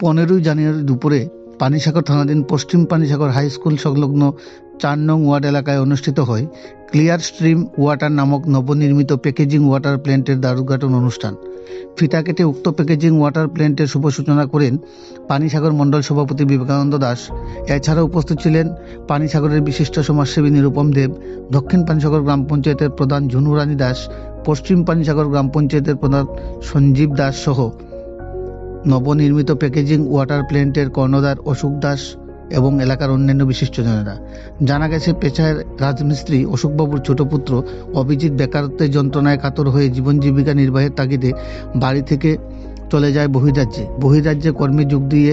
পনেরোই জানুয়ারি দুপুরে পানিসাগর থানাধীন পশ্চিম পানিসাগর হাই স্কুল সংলগ্ন চার নং ওয়ার্ড এলাকায় অনুষ্ঠিত হয় ক্লিয়ার স্ট্রিম ওয়াটার নামক নবনির্মিত প্যাকেজিং ওয়াটার প্ল্যান্টের দ্বারোদ্ঘাটন অনুষ্ঠান। ফিতা কেটে উক্ত প্যাকেজিং ওয়াটার প্ল্যান্টের শুভ সূচনা করেন পানিসাগর মণ্ডল সভাপতি বিবেকানন্দ দাস। এছাড়া উপস্থিত ছিলেন পানিসাগরের বিশিষ্ট সমাজসেবী নিরুপম দেব, দক্ষিণ পানিসাগর গ্রাম পঞ্চায়েতের প্রধান ঝুনু রানী দাস, পশ্চিম পানিসাগর গ্রাম পঞ্চায়েতের প্রধান সঞ্জীব দাস সহ। নবনির্মিত প্যাকেজিং ওয়াটার প্ল্যান্টের কর্ণধার অশোক দাস এবং এলাকার অন্যান্য বিশিষ্টজনেরা। জানা গেছে পেশায় রাজমিস্ত্রি অশোকবাবুর ছোট পুত্র অভিজিৎ বেকারত্বের যন্ত্রণায় কাতর হয়ে জীবন জীবিকা নির্বাহের তাগিদে বাড়ি থেকে চলে যায় বহিরাজ্যে। বহিরাজ্যে কর্মে যোগ দিয়ে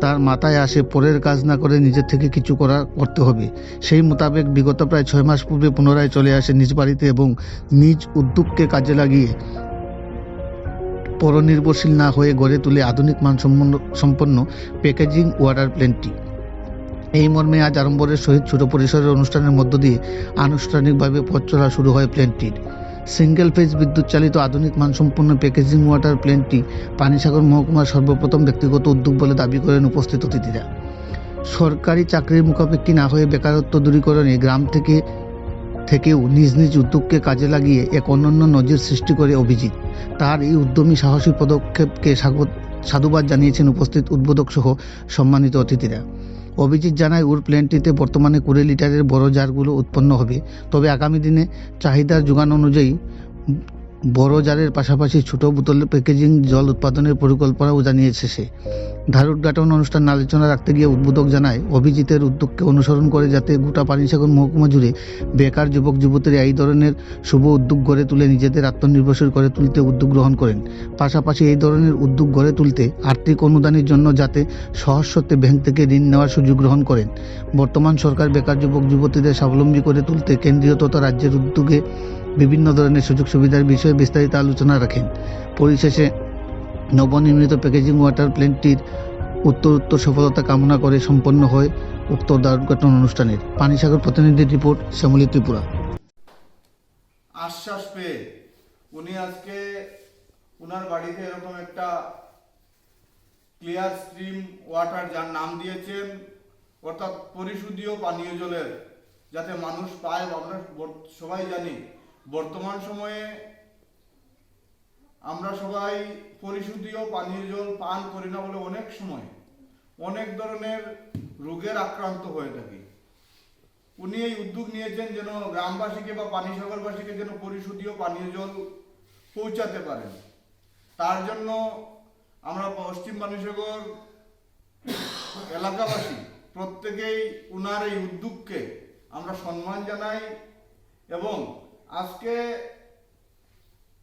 তার মাথায় আসে পরের কাজ না করে নিজের থেকে কিছু করা করতে হবে। সেই মোতাবেক বিগত প্রায় ছয় মাস পূর্বে পুনরায় চলে আসে নিজ বাড়িতে এবং নিজ উদ্যোগকে কাজে লাগিয়ে পরনির্ভরশীল না হয়ে গড়ে তুলে আধুনিক মানসম্পন্ন, সম্পন্ন প্যাকেজিং ওয়াটার প্ল্যান্টটি এই মর্মে আজ আড়ম্বরের সহিত ছোট পরিসরের অনুষ্ঠানের মধ্য দিয়ে আনুষ্ঠানিকভাবে পথ চলা শুরু হয় প্ল্যান্টটির সিঙ্গেল ফেজ বিদ্যুৎ চালিত আধুনিক মানসম্পন্ন প্যাকেজিং ওয়াটার প্ল্যান্টটি পানিসাগর মহকুমার সর্বপ্রথম ব্যক্তিগত উদ্যোগ বলে দাবি করেন উপস্থিত অতিথিরা। সরকারি চাকরির মুখাপেক্ষী না হয়ে বেকারত্ব দূরীকরণে গ্রাম থেকে থেকেও নিজ নিজ উদ্যোগকে কাজে লাগিয়ে এক অনন্য নজির সৃষ্টি করে অভিজিৎ। তার এই উদ্যমী সাহসী পদক্ষেপকে স্বাগত সাধুবাদ জানিয়েছেন উপস্থিত উদ্বোধক সহ সম্মানিত অতিথিরা। অভিজিৎ জানায় উর প্ল্যান্টটিতে বর্তমানে কুড়ি লিটারের বড় জারগুলো উৎপন্ন হবে। তবে আগামী দিনে চাহিদার যোগান অনুযায়ী বড় জারের পাশাপাশি ছোট বোতলের প্যাকেজিং জল উৎপাদনের পরিকল্পনাও জানিয়েছে সে। ধার উদ্ঘাটন অনুষ্ঠান আলোচনা রাখতে গিয়ে উদ্বোধক জানায়, অভিজিতের উদ্যোগকে অনুসরণ করে যাতে গোটা পানিসাগর মহকুমা জুড়ে বেকার যুবক যুবতীরা এই ধরনের শুভ উদ্যোগ গড়ে তুলে নিজেদের আত্মনির্ভরশীল করে তুলতে উদ্যোগ গ্রহণ করেন। পাশাপাশি এই ধরনের উদ্যোগ গড়ে তুলতে আর্থিক অনুদানের জন্য যাতে সহজ সত্ত্বে ব্যাংক থেকে ঋণ নেওয়ার সুযোগ গ্রহণ করেন। বর্তমান সরকার বেকার যুবক যুবতীদের স্বাবলম্বী করে তুলতে কেন্দ্রীয় তথা রাজ্যের উদ্যোগে বিভিন্ন ধরনের সুযোগ সুবিধার বিষয়ে বিস্তারিত আলোচনা রাখেন। পরিশেষে, নবনির্মিত প্যাকেজিং ওয়াটার প্ল্যান্টটির উত্তরোত্তর সফলতা কামনা করে সম্পন্ন হয় উক্ত দ্বারোদ্ঘাটন অনুষ্ঠানের। পানিসাগর প্রতিনিধির রিপোর্ট, শ্যামলী ত্রিপুরা। আশ্বাস পেয়ে উনি আজকে উনার বাড়িতে এরকম একটা ক্লিয়ার স্ট্রিম ওয়াটার যার নাম দিয়েছেন, অর্থাৎ পরিশুদ্ধীয় পানীয় জলের, যাতে মানুষ পায়, আমরা সবাই জানি। বর্তমান সময়ে আমরা সবাই পরিশুদ্ধীয় পানীয় জল পান করি না বলে অনেক সময় অনেক ধরনের রোগের আক্রান্ত হয়ে থাকি। উনি এই উদ্যোগ নিয়েছেন যেন গ্রামবাসীকে বা পানি সাগরবাসীকে যেন পরিশুদ্ধীয় পানীয় জল পৌঁছাতে পারেন। তার জন্য আমরা পশ্চিম পানিসাগর এলাকাবাসী প্রত্যেকেই উনার এই উদ্যোগকে আমরা সম্মান জানাই এবং আজকে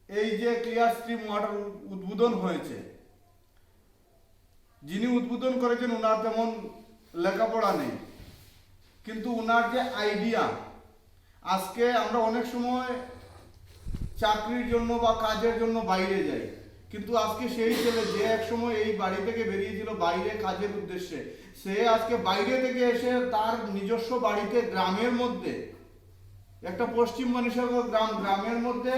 এই যে ক্লিয়ার স্ট্রিম ওয়াটার উদ্বোধন হয়েছে, যিনি উদ্বোধন করেছেন ওনার তেমন লেখাপড়া নেই, কিন্তু ওনার যে আইডিয়া আজকে আমরা অনেক সময় চাকরির জন্য বা কাজের জন্য বাইরে যাই, কিন্তু আজকে সেই ছেলে যে এক সময় এই বাড়ি থেকে বেরিয়েছিল বাইরে কাজের উদ্দেশ্যে, সে আজকে বাইরে থেকে এসে তার নিজস্ব বাড়িতে, গ্রামের মধ্যে একটা পশ্চিম মানুষের গ্রাম, গ্রামের মধ্যে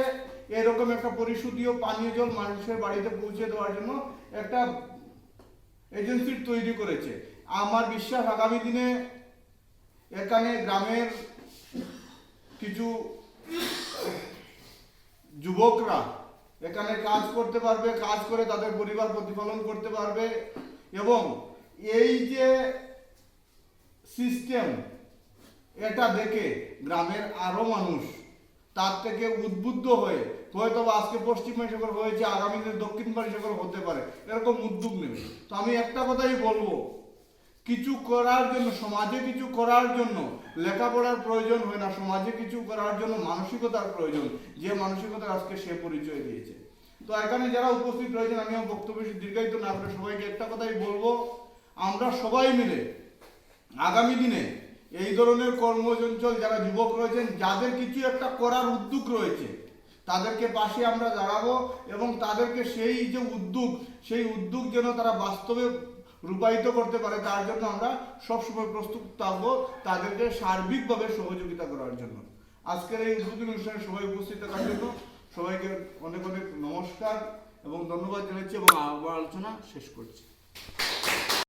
এরকম একটা পরিশুদ্ধীয় পানীয় জল মানুষের বাড়িতে পৌঁছে দেওয়ার জন্য একটা এজেন্সি তৈরি করেছে। আমার বিশ্বাস আগামী দিনে এখানে গ্রামের কিছু যুবকরা এখানে কাজ করতে পারবে, কাজ করে তাদের পরিবার প্রতিপালন করতে পারবে এবং এই যে সিস্টেম এটা দেখে গ্রামের আরও মানুষ তার থেকে উদ্বুদ্ধ হয়ে, হয়তো আজকে পশ্চিম পানিসাগর হয়েছে, আগামী দিনে দক্ষিণ পানিসাগর হতে পারে, এরকম উদ্যোগ নেবে। তো আমি একটা কথাই বলব, কিছু করার জন্য, সমাজে কিছু করার জন্য লেখাপড়ার প্রয়োজন হয় না, সমাজে কিছু করার জন্য মানসিকতার প্রয়োজন, যে মানসিকতার আজকে সে পরিচয় দিয়েছে। তো এখানে যারা উপস্থিত রয়েছেন, আমি আমার বক্তব্য দীর্ঘায়িত না করে সবাইকে একটা কথাই বলব, আমরা সবাই মিলে আগামী দিনে এই ধরনের কর্মচঞ্চল যারা যুবক রয়েছেন, যাদের কিছু একটা করার উদ্যোগ রয়েছে, তাদেরকে পাশে আমরা দাঁড়াবো এবং তাদেরকে সেই যে উদ্যোগ, সেই উদ্যোগ যেন তারা বাস্তবে রূপায়িত করতে পারে, তার জন্য আমরা সবসময় প্রস্তুত থাকব তাদেরকে সার্বিকভাবে সহযোগিতা করার জন্য। আজকের এই উদ্বোধনী অনুষ্ঠানে সবাই উপস্থিত থাকার জন্য সবাইকে অনেক অনেক নমস্কার এবং ধন্যবাদ জানাচ্ছি এবং আবার আলোচনা শেষ করছি।